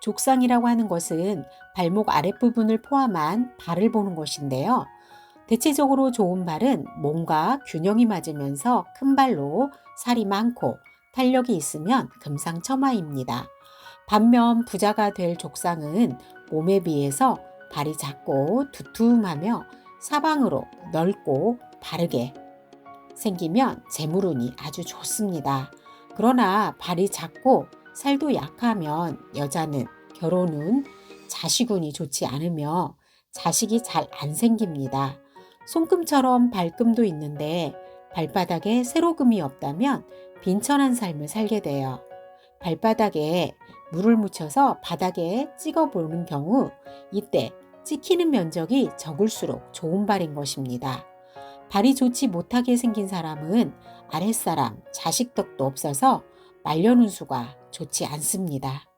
족상이라고 하는 것은 발목 아랫부분을 포함한 발을 보는 것인데요. 대체적으로 좋은 발은 몸과 균형이 맞으면서 큰 발로 살이 많고 탄력이 있으면 금상첨화입니다. 반면 부자가 될 족상은 몸에 비해서 발이 작고 두툼하며 사방으로 넓고 바르게 생기면 재물운이 아주 좋습니다. 그러나 발이 작고 살도 약하면 여자는 결혼 운, 자식운이 좋지 않으며 자식이 잘 안 생깁니다. 손금처럼 발금도 있는데 발바닥에 세로금이 없다면 빈천한 삶을 살게 돼요. 발바닥에 물을 묻혀서 바닥에 찍어 보는 경우 이때 찍히는 면적이 적을수록 좋은 발인 것입니다. 발이 좋지 못하게 생긴 사람은 아랫사람, 자식 덕도 없어서 말년운수가 좋지 않습니다.